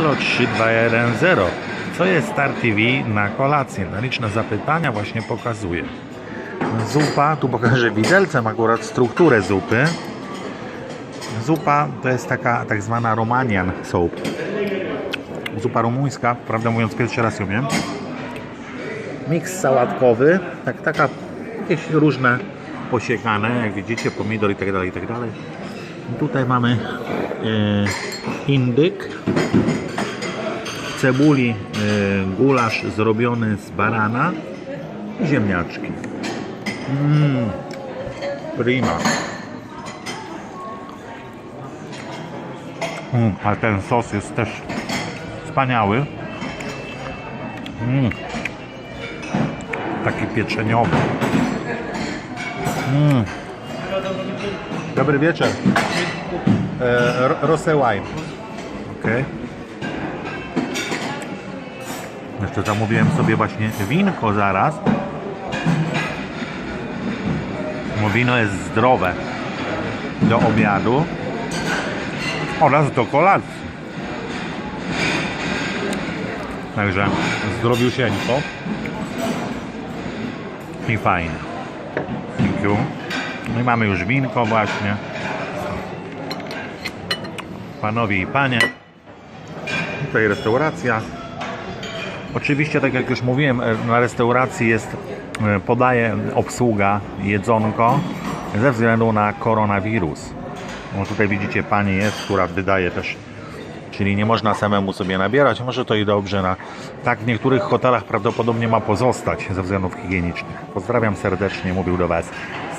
Elo 3210. Co jest Star TV na kolację? Na liczne zapytania właśnie pokazuje. Zupa, tu pokażę widelcem akurat strukturę zupy. Zupa to jest taka tak zwana Romanian soup. Zupa rumuńska, prawdę mówiąc pierwszy raz ją jem. Miks sałatkowy, tak, taka jakieś różne posiekane, jak widzicie, pomidor i tak dalej, i tak dalej. Tutaj mamy e, indyk, cebuli e, gulasz zrobiony z barana i ziemniaczki. Mmm, prima. Mm, a ten sos jest też wspaniały. Mm. Taki pieczeniowy. Mm. Dobry wieczór. E, ro- Rosé Jeszcze zamówiłem sobie właśnie winko zaraz. Bo wino jest zdrowe do obiadu oraz do kolacji. Także zdrowiusieńko i fajnie. Thank you. No i mamy już winko właśnie. Panowie i panie. Tutaj restauracja. Oczywiście, tak jak już mówiłem, e, na restauracji jest, e, podaje obsługa jedzonko ze względu na koronawirus. No tutaj widzicie, pani jest, która wydaje też, czyli nie można samemu sobie nabierać. Może to i dobrze. Na, tak w niektórych hotelach prawdopodobnie ma pozostać ze względów higienicznych. Pozdrawiam serdecznie, mówił do Was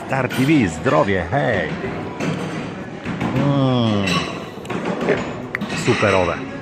Star TV, zdrowie, hej! Mm. Superowe.